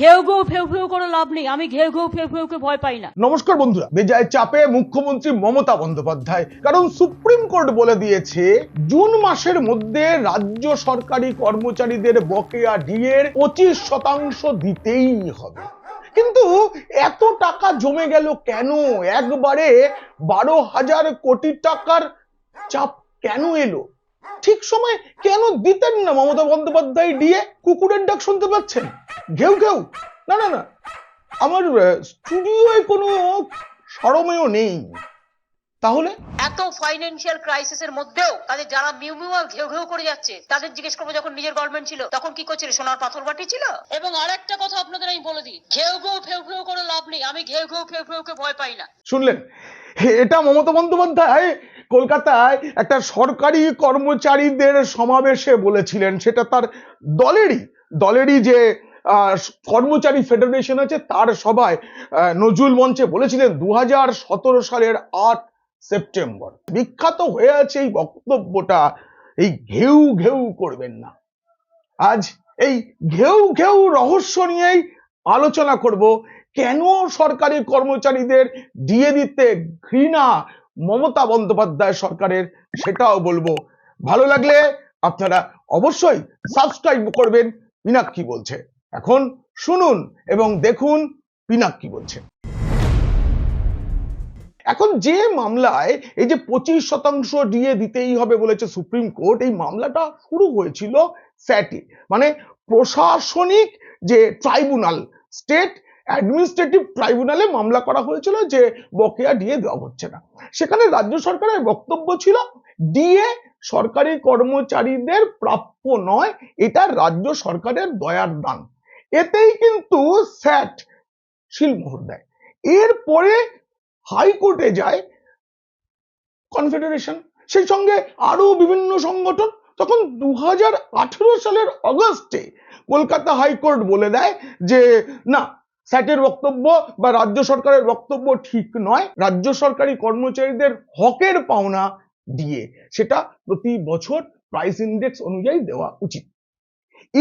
ঘেউ ফেউ ফেউ করে লাভ নেই। আমি ঘেউ ঘেউ ফেউ ফেউকে ভয় পাই না। নমস্কার বন্ধুরা, বেজায় চাপে মুখ্যমন্ত্রী মমতা বন্দ্যোপাধ্যায়, কারণ সুপ্রিম কোর্ট বলে দিয়েছে, জুন মাসের মধ্যে রাজ্য সরকারি কর্মচারীদের বকেয়া ডিএর পঁচিশ শতাংশ দিতেই হবে। কিন্তু এত টাকা জমে গেল কেন? একবারে বারো হাজার কোটি টাকার চাপ কেন এলো? ঠিক সময় কেন দিতেন না মমতা বন্দ্যোপাধ্যায় ডিএ? কুকুরের ডাক শুনতে পাচ্ছেন? ঘেউ ঘেউ। না না না। আমার স্টুডিওয়ে কোনো সরমেও নেই। তাহলে? এত ফাইন্যান্সিয়াল ক্রাইসিসের মধ্যেও তাদের যারা মিউ মিউ ঘেউ ঘেউ করে যাচ্ছে তাদের জিজ্ঞেস করব যখন নিজের গভর্নমেন্ট ছিল তখন কি করছিল? সোনার পাথর বাটি ছিল? এবং আরেকটা কথা আপনাদের আমি বলে দিই ঘেউ ঘেউ ফেউ ফেউ করে লাভ নেই। আমি ঘেউ ঘেউ ফেউ ফেউকে ভয় পাই না। শুনলেন? এটা মমতা বন্দ্যোপাধ্যায় কলকাতায় একটা সরকারি কর্মচারীদের সমাবেশে বলেছিলেন। সেটা তার দলেরই দলেরই যে কর্মচারী ফেডারেশন আছে, তার সভায় নজরুল মঞ্চে বলেছিলেন দু হাজার সতেরো সালের আট সেপ্টেম্বর। বিখ্যাত হয়ে আছে এই বক্তব্যটা, এই ঘেউ ঘেউ করবেন না। আজ এই ঘেউ ঘেউ রহস্য নিয়েই আলোচনা করব, কেন সরকারি কর্মচারীদের দিয়ে দিতে ঘৃণা মমতা বন্দ্যোপাধ্যায় সরকারের সেটাও বলব। ভালো লাগলে আপনারা অবশ্যই সাবস্ক্রাইব করবেন। পিনাক কি বলছে এখন শুনুন এবং দেখুন পিনাক কি বলছে। এখন যে মামলায় এই যে পঁচিশ শতাংশ দিয়ে দিতেই হবে বলেছে সুপ্রিম কোর্ট, এই মামলাটা শুরু হয়েছিল স্যাটে। মানে প্রশাসনিক যে ট্রাইব্যুনাল, স্টেট অ্যাডমিনিস্ট্রেটিভ ট্রাইব্যুনালে মামলা করা হয়েছিল যে বকেয়া ডিএ দেওয়া হচ্ছে না। সেখানে রাজ্য সরকারের বক্তব্য ছিল, ডিএ সরকারি কর্মচারীদের প্রাপ্য নয়, এটা রাজ্য সরকারের দয়ার দান। এতেই কিন্তু স্যাট শিলমোহর দেয়। এরপরে হাইকোর্টে যায় কনফেডারেশন। সেই সঙ্গে আরও বিভিন্ন সংগঠন তখন দু হাজার আঠারো সালের অগস্টে কলকাতা হাইকোর্ট বলে দেয় যে, না, স্যাটের বক্তব্য বা রাজ্য সরকারের বক্তব্য ঠিক নয়। রাজ্য সরকারি কর্মচারীদের হকের পাওনা দিয়ে সেটা প্রতি বছর প্রাইস ইন্ডেক্স অনুযায়ী দেওয়া উচিত।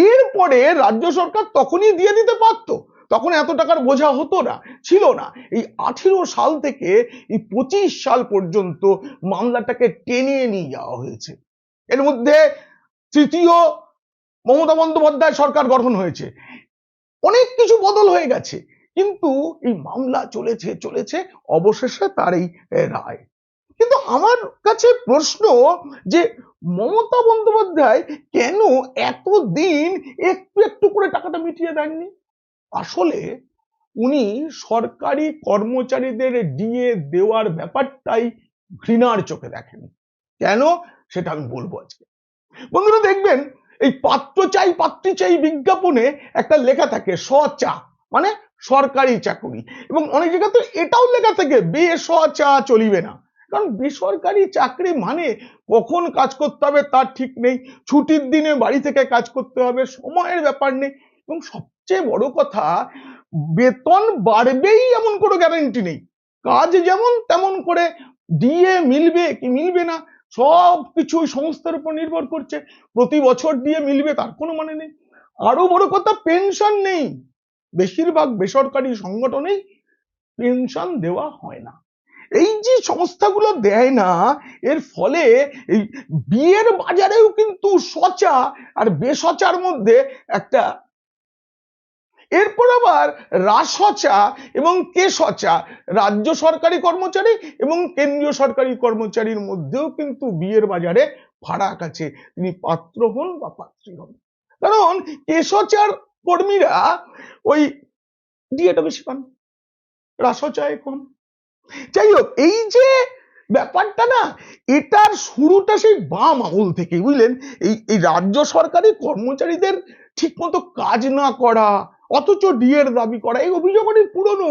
এরপরে রাজ্য সরকার তখনই দিয়ে দিতে পারত। তখন এত টাকার বোঝা হতো না, ছিল না। এই আঠেরো সাল থেকে এই পঁচিশ সাল পর্যন্ত মামলাটাকে টেনে নিয়ে যাওয়া হয়েছে। এর মধ্যে তৃতীয় মমতা বন্দ্যোপাধ্যায় সরকার গঠন হয়েছে। অনেক কিছু বদল হয়ে গেছে, কিন্তু এই মামলা চলেছে চলেছে, অবশেষে তার এই রায়। কিন্তু আমার কাছে প্রশ্ন যে মমতা বন্দ্যোপাধ্যায় কেন এতদিন একটু একটু করে টাকাটা মিটিয়ে দেননি? আসলে উনি সরকারি কর্মচারীদের ডিএ দেওয়ার ব্যাপারটাই ঘৃণার চোখে দেখেন। কেন? সেটা আমি বলব আজকে। বন্ধুরা, দেখবেন এই পাত্র চাই, পাত্রী চাই বিজ্ঞাপনে একটা লেখা থাকে সচা মানে সরকারি চাকরি। এবং অনেক জায়গা তো এটাও লেখা থাকে বেসচা চলিবে না। কারণ বেসরকারি চাকরি মানে কখন কাজ করতে হবে তার ঠিক নেই। ছুটির দিনে বাড়ি থেকে কাজ করতে হবে, সময়ের ব্যাপার নেই। এবং সবচেয়ে বড় কথা, বেতন বাড়বেই এমন কোনো গ্যারান্টি নেই। কাজ যেমন তেমন করে দিয়ে মিলবে কি মিলবে না সব কিছু সংস্থার উপর নির্ভর করছে। প্রতি বছর দিয়ে মিলবে তার কোনো মানে নেই। আরও বড় কথা পেনশন নেই। বেশিরভাগ বেসরকারি সংগঠনেই পেনশন দেওয়া হয় না। এই যে সংস্থাগুলো দেয় না, এর ফলে এই বিয়ের বাজারেও কিন্তু সচা আর বেসচার মধ্যে একটা এরপর আবার রাসচা এবং কেসচা, রাজ্য সরকারি কর্মচারী এবং কেন্দ্রীয় সরকারি কর্মচারীর মধ্যেও কিন্তু বিয়ের বাজারে ফারাক আছে। তিনি পাত্র হন বা পাত্রী হন। কারণ কেশচার কর্মীরা ওই ডিএটা বেশি পান, রাসচায় কম। যাই হোক এই যে ব্যাপারটা না, এটার শুরুটা সেই বাম আমল থেকে বুঝলেন? এই এই রাজ্য সরকারি কর্মচারীদের ঠিকমতো কাজ না করা, অথচ ডিএর দাবি করা, এই অভিযোগ অনেক পুরনো।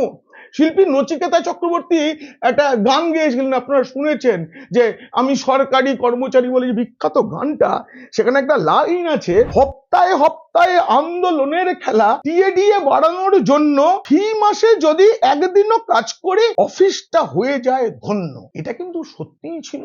শিল্পী নচিকেতা চক্রবর্তী একটা গান গেয়েছিলেন, আপনারা শুনেছেন, যে আমি সরকারি কর্মচারী বলে যে বিখ্যাত গানটা, সেখানে একটা লাইন আছে, হপ্তায় হপ্তায় আন্দোলনের খেলা, দিয়ে দিয়ে বাড়ানোর জন্য ফি মাসে যদি একদিনও কাজ করে অফিসটা হয়ে যায় ধন্য। এটা কিন্তু সত্যিই ছিল।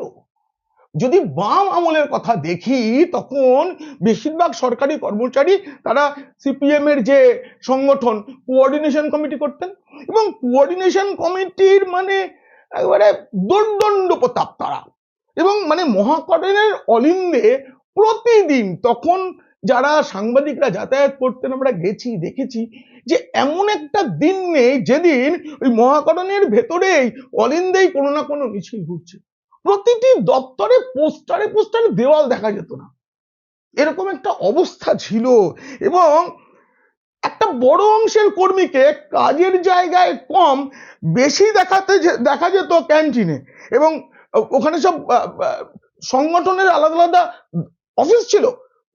যদি বাম আমলের কথা দেখি, তখন বেশিরভাগ সরকারি কর্মচারী তারা সিপিএম এর যে সংগঠন কোঅর্ডিনেশন কমিটি করতেন এবং কোঅর্ডিনেশন কমিটির মানে একেবারে দণ্ডন্ড প্রতাপ তারা এবং মানে মহাকরণের অলিন্দে প্রতিদিন তখন যারা সাংবাদিকরা যাতায়াত করতেন, আমরা গেছি, দেখেছি যে এমন একটা দিন নেই যেদিন ওই মহাকরণের ভেতরেই অলিন্দেই কোনো না কোনো মিছিল ঘুরছে। প্রতিটি দপ্তরে, পোস্টারে পোস্টারে দেওয়াল দেখা যেত না। এরকম একটা অবস্থা ছিল এবং একটা বড় অংশের কর্মীকে কাজের জায়গায় কম, বেশি দেখাতে দেখা যেত ক্যান্টিনে এবং ওখানে সব সংগঠনের আলাদা আলাদা অফিস ছিল।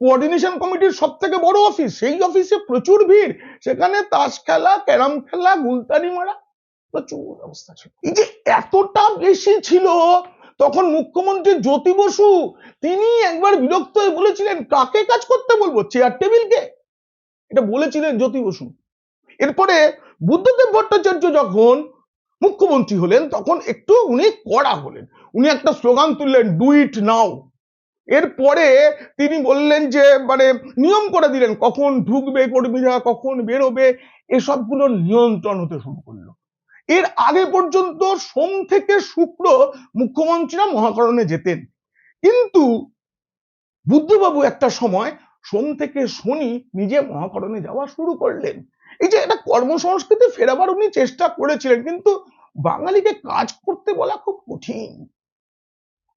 কোঅর্ডিনেশন কমিটির সব থেকে বড় অফিস, সেই অফিসে প্রচুর ভিড়। সেখানে তাস খেলা, ক্যারাম খেলা, গুলতানি মারা প্রচুর অবস্থা ছিল। এই যে এতটা বেশি ছিল তখন মুখ্যমন্ত্রী জ্যোতি বসু তিনি একবার বিরক্ত হয়ে বলেছিলেন, কাকে কাজ করতে বলব? চেয়ার টেবিলকে এটা বলেছিলেন জ্যোতি বসু। এরপরে বুদ্ধদেব ভট্টাচার্য যখন মুখ্যমন্ত্রী হলেন, তখন একটু উনি কড়া হলেন। উনি একটা স্লোগান তুললেন ডু ইট নাও এরপরে তিনি বললেন যে মানে নিয়ম করে দিলেন, কখন ঢুকবে কর্মীরা, কখন বেরোবে, এসবগুলো নিয়ন্ত্রণ হতে শুরু করল। এর আগে পর্যন্ত সোম থেকে শুক্র মুখ্যমন্ত্রীরা মহাকরণে যেতেন। কিন্তু বুদ্ধবাবু একটা সময় সোম থেকে শনি নিজে মহাকরণে যাওয়া শুরু করলেন। এই যে একটা কর্মসংস্কৃতি ফেরাবার উনি চেষ্টা করেছিলেন, কিন্তু বাঙালিকে কাজ করতে বলা খুব কঠিন।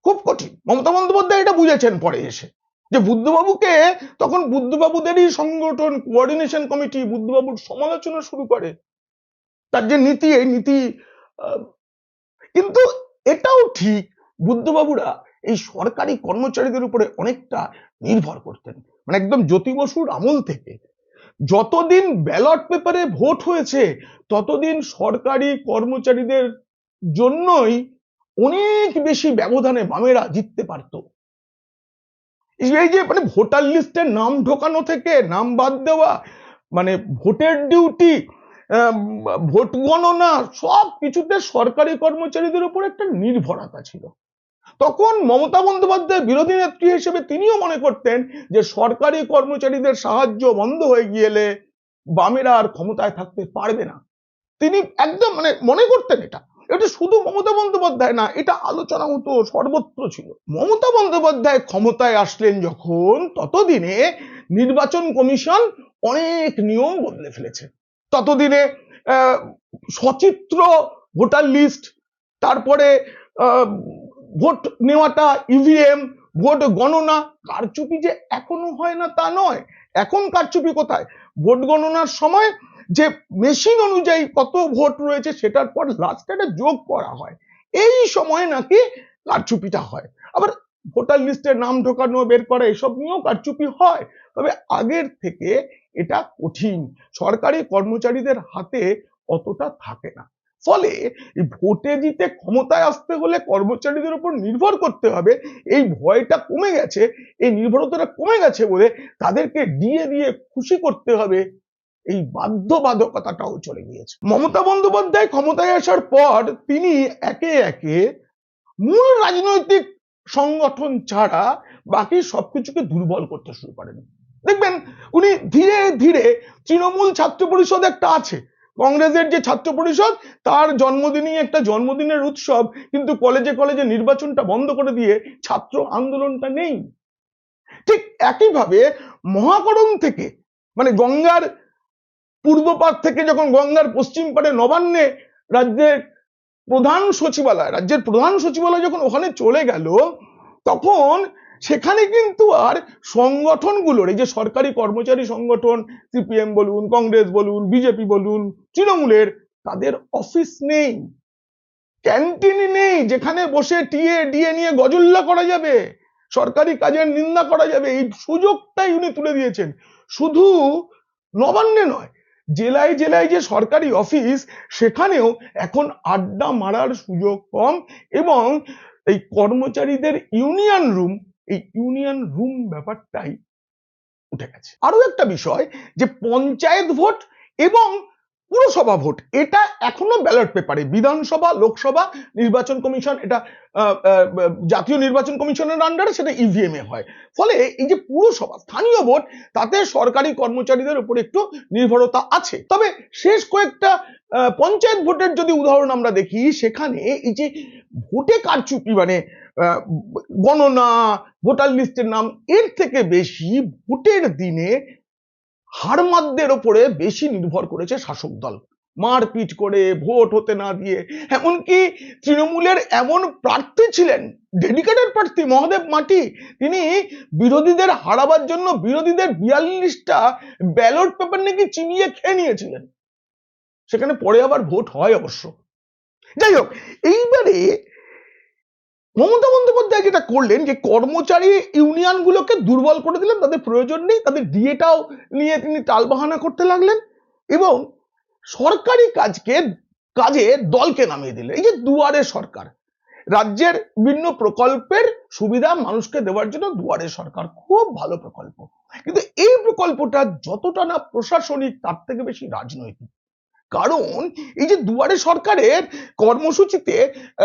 খুব কঠিন। মমতা বন্দ্যোপাধ্যায় এটা বুঝেছেন পরে এসে। যে বুদ্ধবাবুকে তখন বুদ্ধবাবুদেরই সংগঠন কোঅর্ডিনেশন কমিটি বুদ্ধবাবুর সমালোচনা শুরু করে। তার যে নীতি, এই নীতি কিন্তু এটাও ঠিক বুদ্ধবাবুরা এই সরকারি কর্মচারীদের উপরে অনেকটা নির্ভর করতেন। মানে একদম জ্যোতি বসুর আমল থেকে। যতদিন ব্যালট পেপারে ভোট হয়েছে, ততদিন সরকারি কর্মচারীদের জন্যই অনেক বেশি ব্যবধানে বামেরা জিততে পারত। এই যে মানে ভোটার লিস্টে নাম ঢোকানো থেকে নাম বাদ দেওয়া মানে ভোটের ডিউটি ভোট গণনা সব কিছুতে সরকারি কর্মচারীদের উপর একটা নির্ভরতা ছিল। তখন মমতা বন্দ্যোপাধ্যায় বিরোধী নেত্রী হিসেবে তিনিও মনে করতেন যে সরকারি কর্মচারীদের সাহায্য বন্ধ হয়ে গিয়েলে বামেরা আর ক্ষমতায় থাকতে পারবে না। তিনি একদম মানে মনে করতেন এটা। এটা শুধু মমতা বন্দ্যোপাধ্যায় না, এটা আলোচনা হতো সর্বত্র ছিল। মমতা বন্দ্যোপাধ্যায় ক্ষমতায় আসলেন যখন, ততদিনে নির্বাচন কমিশন অনেক নিয়ম বদলে ফেলেছে। ততদিনে সচিত্র ভোটার লিস্ট তারপরে ভোট নেওয়াটা ইভিএম ভোট গণনা, কারচুপি যে এখনও হয় না তা নয়। এখন কারচুপি কোথায়? ভোট গণনার সময় যে মেশিন অনুযায়ী কত ভোট রয়েছে সেটার পর লাস্টে একটা যোগ করা হয়। এই সময় নাকি কারচুপিটা হয়। আবার ভোটার লিস্টের নাম ঢোকানো, বের করা, এসব নিয়েও কারচুপি হয়। তবে আগের থেকে এটা কঠিন। সরকারি কর্মচারীদের হাতে অতটা থাকে না। ফলে ভোটে জিতে ক্ষমতায় আসতে হলে কর্মচারীদের উপর নির্ভর করতে হবে। এই ভয়টা কমে গেছে, এই নির্ভরতাটা কমে গেছে বলে তাদেরকে দিয়ে দিয়ে খুশি করতে হবে। এই বাধ্যবাধকতাটাও চলে গিয়েছে। মমতা বন্দ্যোপাধ্যায় ক্ষমতায় আসার পর তিনি একে একে মূল রাজনৈতিক সংগঠন ছাড়া বাকি সবকিছুকে দুর্বল করতে শুরু করেন। দেখবেন, উনি ধীরে ধীরে তৃণমূল ছাত্র পরিষদ একটা আছে। কংগ্রেসের যে ছাত্র পরিষদ, তার জন্মদিনই একটা জন্মদিনের উৎসব, কিন্তু কলেজে কলেজে নির্বাচনটা বন্ধ করে দিয়ে ছাত্র আন্দোলনটা নেই। ঠিক একইভাবে মহাকরণ থেকে মানে গঙ্গার পূর্ব পার থেকে যখন গঙ্গার পশ্চিম পারে নবান্নে রাজ্যের প্রধান সচিবালয়, রাজ্যের প্রধান সচিবালয় যখন ওখানে চলে গেল, তখন সেখানে কিন্তু আর সংগঠনগুলোর, এই যে সরকারি কর্মচারী সংগঠন, সিপিএম বলুন, কংগ্রেস বলুন, বিজেপি বলুন, তৃণমূলের, তাদের অফিস নেই। ক্যান্টিন নেই, যেখানে বসে টিএ, ডিএ নিয়ে গজল্লা করা যাবে। সরকারি কাজের নিন্দা করা যাবে। এই সুযোগটাই উনি তুলে দিয়েছেন। শুধু নবান্নে নয়, জেলায় জেলায় যে সরকারি অফিস, সেখানেও এখন আড্ডা মারার সুযোগ কম এবং এই কর্মচারীদের ইউনিয়ন রুম এই ইউনিয়ন রুম ব্যাপারটাই উঠে গেছে। আরও একটা বিষয় যে পঞ্চায়েত ভোট এবং পুরসভা ভোট, এটা এখনও ব্যালট পেপারে। বিধানসভা, লোকসভা নির্বাচন কমিশন, এটা জাতীয় নির্বাচন কমিশনের আন্ডারে সেটা ইভিএম এ হয়। ফলে এই যে পুরসভা, স্থানীয় ভোট, তাতে সরকারি কর্মচারীদের উপর একটু নির্ভরতা আছে। তবে শেষ কয়েকটা পঞ্চায়েত ভোটের যদি উদাহরণ আমরা দেখি, সেখানে এই যে ভোটে কারচুপি মানে গণনা ভোটার লিস্টের নাম, এর থেকে বেশি ভোটের দিনে হারমাদদের ওপরে বেশি নির্ভর করেছে শাসক দল। মারপিট করে, ভোট হতে না দিয়ে। এমনকি তৃণমূলের এমন প্রার্থী ছিলেন, ডেডিকেটেড প্রার্থী মহাদেব মাটি, তিনি বিরোধীদের হারাবার জন্য বিরোধীদের বিয়াল্লিশটা ব্যালট পেপার নাকি চিনিয়ে খেয়ে নিয়েছিলেন। সেখানে পরে আবার ভোট হয় অবশ্য। যাই হোক, এইবারে মমতা বন্দ্যোপাধ্যায় যেটা করলেন যে কর্মচারী ইউনিয়নগুলোকে দুর্বল করে দিলেন, তাদের প্রয়োজন নেই, তাদের ডিএটাও নিয়ে তিনি টালবাহানা করতে লাগলেন এবং সরকারি কাজকে, কাজে দলকে নামিয়ে দিলেন। এই যে দুয়ারে সরকার, রাজ্যের বিভিন্ন প্রকল্পের সুবিধা মানুষকে দেওয়ার জন্য দুয়ারে সরকার খুব ভালো প্রকল্প। কিন্তু এই প্রকল্পটা যতটা না প্রশাসনিক, তার থেকে বেশি রাজনৈতিক। কারণ এই যে দুয়ারে সরকারের কর্মসূচিতে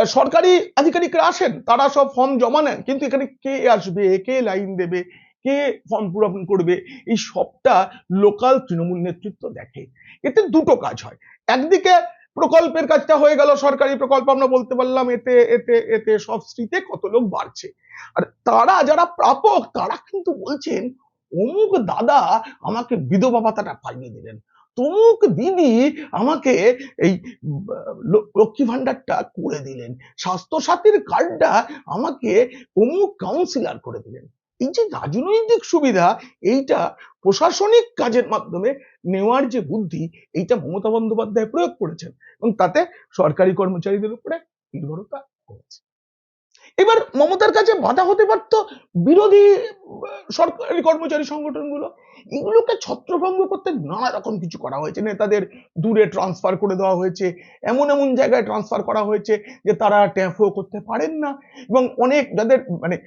সরকারি আধিকারিকরা আসেন, তারা সব ফর্ম জমা নেন, কিন্তু এখানে কে আসবে, কে লাইন দেবে, কে ফর্ম পূরণ করবে, এই সবটা লোকাল তৃণমূল নেতৃত্ব দেখে। এতে দুটো কাজ হয়। একদিকে প্রকল্পের কাজটা হয়ে গেল, সরকারি প্রকল্প আমরা বলতে পারলাম, এতে এতে এতে সব স্ত্রীতে কত লোক বাড়ছে। আর তারা যারা প্রাপক, তারা কিন্তু বলছেন, অমুক দাদা আমাকে বিধবা ভাতাটা পাইয়ে দিলেন। তমুক দিদি আমাকে এই লক্ষ্মী ভান্ডারটা করে দিলেন। স্বাস্থ্য সাথীর কার্ডটা আমাকে অমুক কাউন্সিলর করে দিলেন। এই যে রাজনৈতিক সুবিধা, এইটা প্রশাসনিক কাজের মাধ্যমে নেওয়ার যে বুদ্ধি, এইটা মমতা বন্দ্যোপাধ্যায় প্রয়োগ করেছেন এবং তাতে সরকারি কর্মচারীদের উপরে নির্ভরতা করেছে। এবার মমতার কাছে বাধা হতে পারতো বিরোধী সরকারি কর্মচারী সংগঠনগুলো। এগুলোকে ছত্রভঙ্গ করতে নানা রকম কিছু করা হয়েছে। নেতাদের দূরে ট্রান্সফার করে দেওয়া হয়েছে। এমন এমন জায়গায় ট্রান্সফার করা হয়েছে যে তারা ট্যাফও করতে পারেন না। এবং অনেক যাদের মানে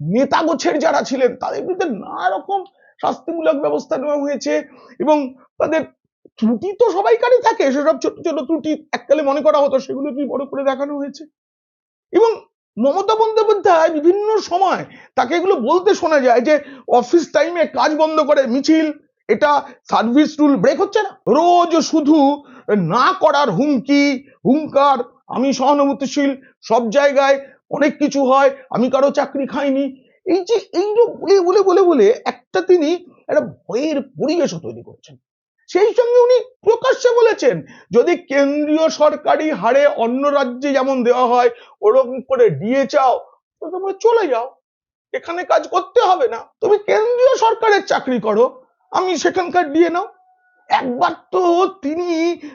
নেতা গোছের যারা ছিলেন, তাদের বিরুদ্ধে নানা রকম শাস্তিমূলক ব্যবস্থা নেওয়া হয়েছে। এবং তাদের ত্রুটি তো সবাইকারই থাকে। সেসব ছোট ছোট ত্রুটি এককালে মনে করা হতো, সেগুলো কি বড় করে দেখানো হয়েছে? এবং মমতা বন্দ্যোপাধ্যায় বিভিন্ন সময় তাকে এগুলো বলতে শোনা যায় যে অফিস টাইমে কাজ বন্ধ করে মিছিল, এটা সার্ভিস রুল ব্রেক হচ্ছে না। রোজ শুধু না করার হুমকি, হুঙ্কার, আমি সহানুভূতিশীল, সব জায়গায় অনেক কিছু হয়, আমি কারও চাকরি খাইনি। এই যে এইরূপ বলে বলে বলে বলে একটা তিনি একটা ভয়ের পরিবেশও তৈরি করেছেন। সেই সঙ্গে উনি প্রকাশ্যে বলেছেন, যদি কেন্দ্রীয় সরকারি হারে অন্য রাজ্যে যেমন দেওয়া হয়, ওরকম করে দিয়ে চাও, তো তোমরা চলে যাও। এখানে কাজ করতে হবে না। তুমি কেন্দ্রীয় সরকারের চাকরি করো, আমি সেখানকার দিয়ে নাও। একবার তো তিনি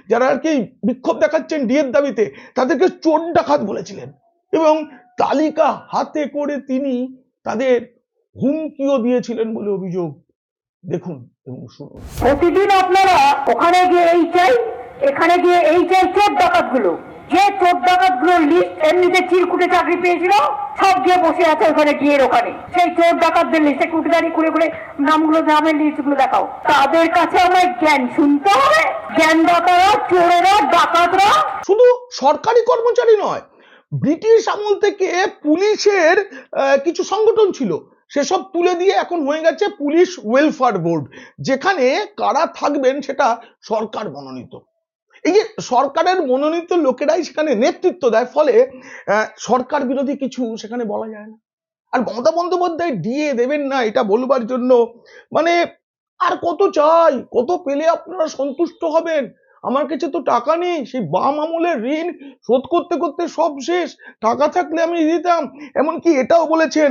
যারা আর কি বিক্ষোভ দেখাচ্ছেন ডিএর দাবিতে, তাদেরকে চোর ডাকাত বলেছিলেন। এবং তালিকা হাতে করে তিনি তাদের হুমকিও দিয়েছিলেন বলে অভিযোগ দেখুন এবং শুনুন প্রতিদিন আপনারা ওখানে গিয়ে এই চাই এখানে গিয়ে এই চাই চোর ডাকাতগুলো যে চোর ডাকাতগুলোর লিস্ট এমনিতে চিরকুটে চাকরি পেয়েছিল সব গিয়ে বসে আছে ওখানে গিয়ে ওখানে। সেই চোর ডাকাতদের লিস্টে কুটে করে করে নামগুলো নামের লিস্টগুলো দেখাও। তাদের কাছে আমার জ্ঞান শুনতে হবে। জ্ঞান দাতারা চোরেরা ডাকাতরা। শুধু সরকারি কর্মচারী নয় ব্রিটিশ আমল থেকে পুলিশের আহ, কিছু সংগঠন ছিল। সেসব তুলে দিয়ে এখন হয়ে গেছে পুলিশ ওয়েলফেয়ার বোর্ড যেখানে কারা থাকবেন সেটা সরকার মনোনীত। এই যে সরকারের মনোনীত লোকেরাই সেখানে নেতৃত্ব দেয়, ফলে সরকার বিরোধী কিছু সেখানে বলা যায় না। আর মমতা বন্দ্যোপাধ্যায় দিয়ে দেবেন না, এটা বলবার জন্য। মানে আর কত চাই? কত পেলে আপনারা সন্তুষ্ট হবেন? আমার কাছে তো টাকা নেই। সেই বাম আমলের ঋণ শোধ করতে করতে সব শেষ। টাকা থাকলে আমি দিতাম। এমনকি এটাও বলেছেন,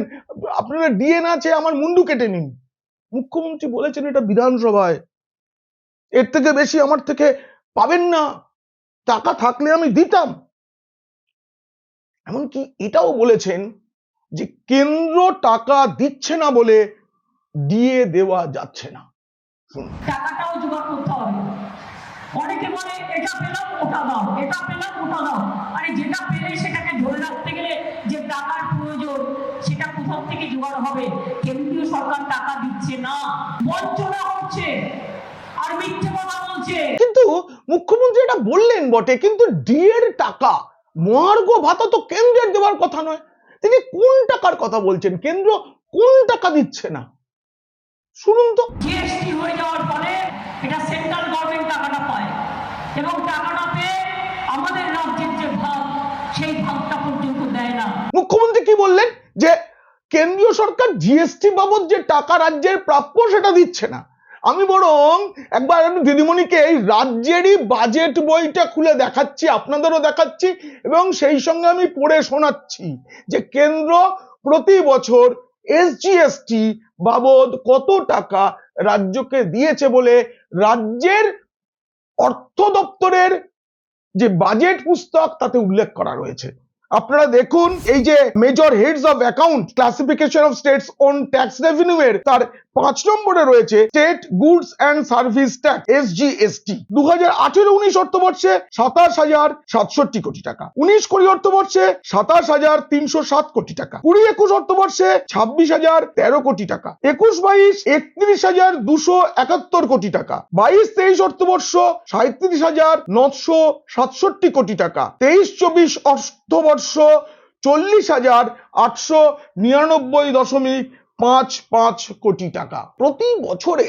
আপনারা ডিএন আছে, আমার মুন্ডু কেটে নিন। মুখ্যমন্ত্রী বলেছেন এটা বিধানসভায়। এর থেকে বেশি আমার থেকে পাবেন না। টাকা থাকলে আমি দিতাম। এমনকি এটাও বলেছেন যে কেন্দ্র টাকা দিচ্ছে না বলে দিয়ে দেওয়া যাচ্ছে না। টাকাটাও জোগাড় করতে অনেকে বলে এটা পেলাম ওটা দাও এটা পেলাম ওটা দাও আরে যেটা পেলে সেটাকে ধরে রাখতে গেলে যে টাকার প্রয়োজন সেটা কোথাও থেকে জোগাড় হবে? কেন্দ্রীয় সরকার টাকা দিচ্ছে না বঞ্চনা হচ্ছে আর মিথ্যে কথা বলছে। কিন্তু মুখ্যমন্ত্রী বললেন বটে কিন্তু ডিএর টাকা মহার্ঘ ভাতা তো কেন্দ্রের দেওয়ার কথা নয়। তিনি কোন টাকার কথা বলছেন? কেন্দ্র কোন টাকা দিচ্ছে না? শুনুন তো। জিএসটি হয়ে যাওয়ার পরে এটা সেন্ট্রাল গভর্নমেন্ট টাকাটা পায়। এবং পেয়ে আমাদের রাজ্যের যে ভাগ, সেই ভাগটা পর্যন্ত দেয় না। মুখ্যমন্ত্রী কি বললেন? যে কেন্দ্রীয় সরকার জিএসটি বাবদ যে টাকা রাজ্যের প্রাপ্য সেটা দিচ্ছে না। আমি বরং একবার একটু দিদিমণিকে এই রাজ্যেরই বাজেট বইটা খুলে দেখাচ্ছি, আপনাদেরও দেখাচ্ছি, এবং সেই সঙ্গে আমি পড়ে শোনাচ্ছি যে কেন্দ্র প্রতি বছর এসজিএসটি বাবদ কত টাকা রাজ্যকে দিয়েছে বলে রাজ্যের অর্থ দপ্তরের যে বাজেট পুস্তক তাতে উল্লেখ করা রয়েছে। আপনারা দেখুন, এই যে major heads of account classification of states on tax revenue এর তার পাঁচ নম্বরে রয়েছে state goods and service tax SGST দু হাজার আঠেরো উনিশ অর্থবর্ষে সাতাশ হাজার সাতষট্টি কোটি টাকা। উনিশ কুড়ি অর্থবর্ষে সাতাশ হাজার তিনশো সাত কোটি টাকা। কুড়ি একুশ অর্থবর্ষে ছাব্বিশ হাজার তেরো কোটি টাকা। একুশ বাইশ, একত্রিশ হাজার দুশো একাত্তর কোটি টাকা। বাইশ তেইশ অর্থবর্ষ সাঁত্রিশ হাজার নশো সাতষট্টি কোটি টাকা। তেইশ চব্বিশ অর্থবর্ষ চল্লিশ হাজার আটশো নিরানব্বই দশমিক পাঁচ পাঁচ কোটি টাকা। প্রতি বছরে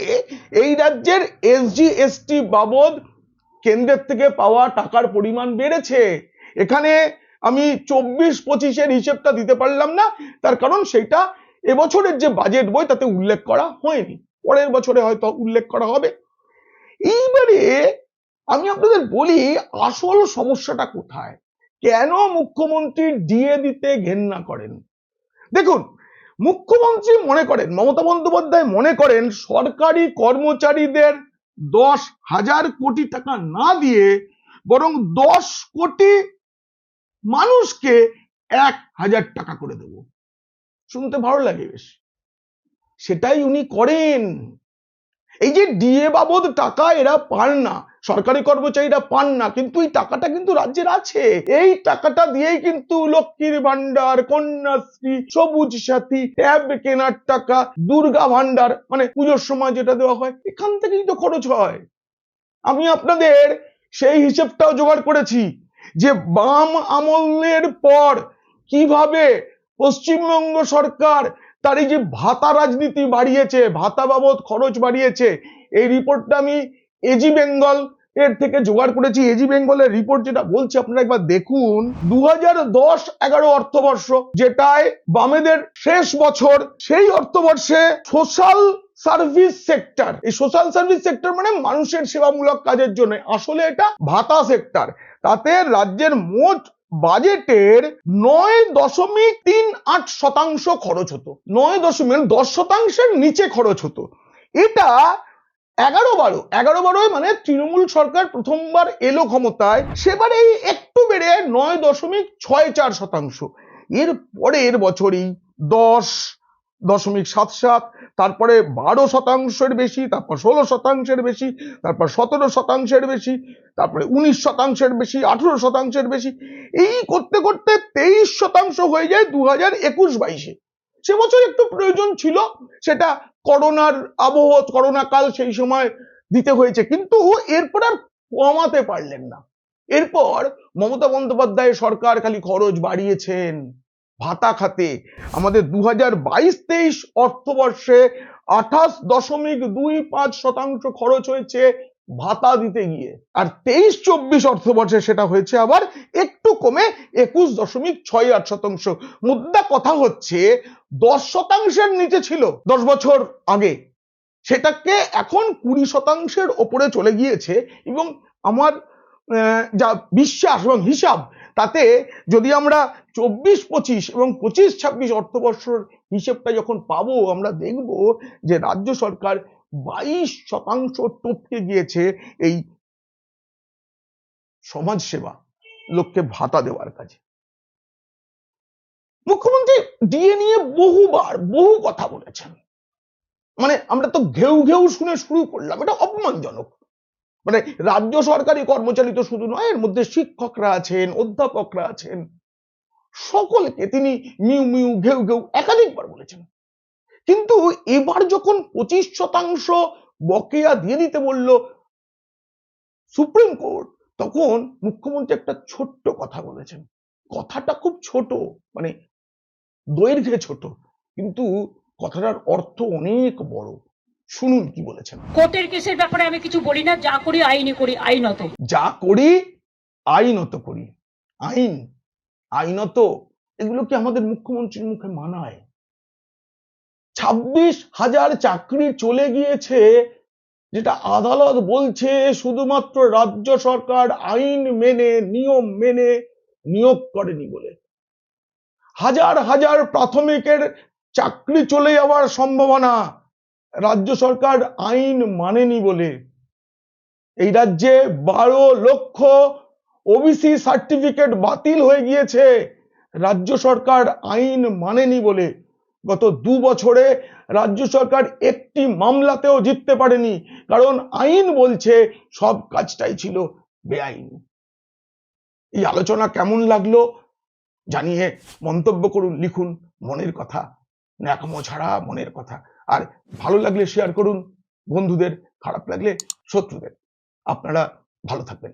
এই রাজ্যের এসজিএসটি বাবদ কেন্দ্রের থেকে পাওয়া টাকার পরিমাণ বেড়েছে। এখানে আমি চব্বিশ পঁচিশের হিসেবটা দিতে পারলাম না, তার কারণ সেটা এবছরের যে বাজেট বই তাতে উল্লেখ করা হয়নি। পরের বছরে হয়তো উল্লেখ করা হবে। এইবারে আমি আপনাদের বলি, আসল সমস্যাটা কোথায়? কেন মুখ্যমন্ত্রী ডিএ দিতে ঘেন্না করেন? দেখুন মুখ্যমন্ত্রী মনে করেন, মমতা বন্দ্যোপাধ্যায় মনে করেন, সরকারি কর্মচারীদের দশ হাজার কোটি টাকা না দিয়ে বরং দশ কোটি মানুষকে এক হাজার টাকা করে দেব। শুনতে ভালো লাগে বেশ। সেটাই উনি করেন। এই যে ডিএ বাবদ টাকা এরা পান না সরকারি কর্মচারীরা পান না, কিন্তু এই টাকাটা কিন্তু রাজ্যের আছে। এই টাকাটা দিয়েই কিন্তু লক্ষ্মীর ভান্ডার কন্যাশ্রী, সবুজ সাথী, ট্যাব কেনার টাকা, দুর্গা ভান্ডার মানে পুজোর সময় যেটা দেওয়া হয়, এখান থেকেই তো খরচ হয়। আমি আপনাদের সেই হিসেবটাও জোগাড় করেছি যে বাম আমলের পর কীভাবে পশ্চিমবঙ্গ সরকার তার এই যে ভাতা রাজনীতি বাড়িয়েছে, ভাতা বাবদ খরচ বাড়িয়েছে, এই রিপোর্টটা আমি এজি বেঙ্গল এর থেকে জোগাড় করেছি। এজি বেঙ্গলের রিপোর্ট যেটা বলছে, আপনারা একবার দেখুন। দু হাজার দশ এগারো অর্থবর্ষ, যেটায় বামেদের শেষ বছর, সেই অর্থবর্ষে সোশ্যাল সার্ভিস সেক্টর এই সোশ্যাল সার্ভিস সেক্টর মানে মানুষের সেবামূলক কাজের জন্য। আসলে এটা ভাতা সেক্টর তাতে রাজ্যের মোট বাজেটের নয় দশমিক তিন আট শতাংশ খরচ হতো। নয় দশমিক দশ শতাংশের নিচে খরচ হতো। এটা এগারো বারো, এগারো বারোয় মানে তৃণমূল সরকার প্রথমবার এলো ক্ষমতায় সেবারে এই একটু বেড়ে নয় দশমিক ছয় চার শতাংশ। এর পরের বছরই দশ দশমিক সাত সাত, তারপরে বারো শতাংশের বেশি, তারপর ষোলো শতাংশের বেশি, তারপর সতেরো শতাংশের বেশি, তারপরে উনিশ শতাংশের বেশি, আঠেরো শতাংশের বেশি। এই করতে করতে তেইশ শতাংশ হয়ে যায় দু হাজার একুশ বাইশে। সে বছর একটু প্রয়োজন ছিল, সেটা করোনার আবহ, করোনা কাল সেই সময় দিতে হয়েছে, কিন্তু এরপর আর কমাতে পারলেন না। এরপর মমতা বন্দ্যোপাধ্যায় সরকার খালি খরচ বাড়িয়েছেন, ভাতা খাতে। আমাদের দু হাজার বাইশ তেইশ অর্থবর্ষে আঠাশ দশমিক দুই পাঁচ শতাংশ খরচ হয়েছে ভাতা দিতে গিয়ে। আর তেইশ চব্বিশ অর্থবর্ষে সেটা হয়েছে আবার একটু কমে একুশ দশমিক ছয় আট শতাংশ। মুদ্রা কথা হচ্ছে, দশ শতাংশের নিচে ছিল দশ বছর আগে। সেটাকে এখন কুড়ি শতাংশের ওপরে চলে গিয়েছে এবং আমার যা বিশ্বাস এবং হিসাব, তাতে যদি আমরা চব্বিশ, পঁচিশ এবং পঁচিশ, ছাব্বিশ অর্থবর্ষর হিসেবটা যখন পাবো, আমরা দেখব যে রাজ্য সরকার বাইশ শতাংশ টপকে গিয়েছে এই সমাজ সেবা লোককে ভাতা দেওয়ার কাজে। মুখ্যমন্ত্রী ডিএ নিয়ে বহুবার বহু কথা বলেছেন। মানে আমরা তো ঘেউ ঘেউ শুনে শুরু করলাম, এটা অপমানজনক। মানে রাজ্য সরকারি কর্মচারী তো শুধু নয়, এর মধ্যে শিক্ষকরা আছেন, অধ্যাপকরা আছেন। সকলকে তিনি মিউ মিউ ঘেউ ঘেউ একাধিকবার বলেছেন। কিন্তু এবার যখন পঁচিশ শতাংশ বকেয়া দিয়ে দিতে বলল সুপ্রিম কোর্ট তখন মুখ্যমন্ত্রী একটা ছোট্ট কথা বলেছেন। কথাটা খুব ছোট মানে দৈর্ঘ্যে ছোট কিন্তু কথাটার অর্থ অনেক বড়। শুনুন কি বলেছেন। কোর্টের কেসের ব্যাপারে আমি কিছু বলি না যা করি আইনি করি আইনত। যা করি আইনত করি। আইন আইনত এগুলো কি আমাদের মুখ্যমন্ত্রীর মুখে মানায়? ছাব্বিশ হাজার চাকরি চলে গিয়েছে, যেটা আদালত বলছে শুধুমাত্র রাজ্য সরকার আইন মেনে, নিয়ম মেনে নিয়োগ করেনি বলে। হাজার হাজার প্রাথমিকের চাকরি চলে যাওয়ার সম্ভাবনা রাজ্য সরকার আইন মানেনি বলে। এই রাজ্যে বারো লক্ষ ওবিসি সার্টিফিকেট বাতিল হয়ে গিয়েছে, রাজ্য সরকার আইন মানেনি বলে। গত দু বছরে রাজ্য সরকার একটি মামলাতেও জিততে পারেনি, কারণ আইন বলছে সব কাজটাই ছিল বেআইন। এই আলোচনা কেমন লাগল জানিয়ে মন্তব্য করুন, লিখুন, মনের কথা, ন্যাকামো ছাড়া মনের কথা। আর ভালো লাগলে শেয়ার করুন, বন্ধুদের, খারাপ লাগলে শত্রুদের। আপনারা ভালো থাকবেন।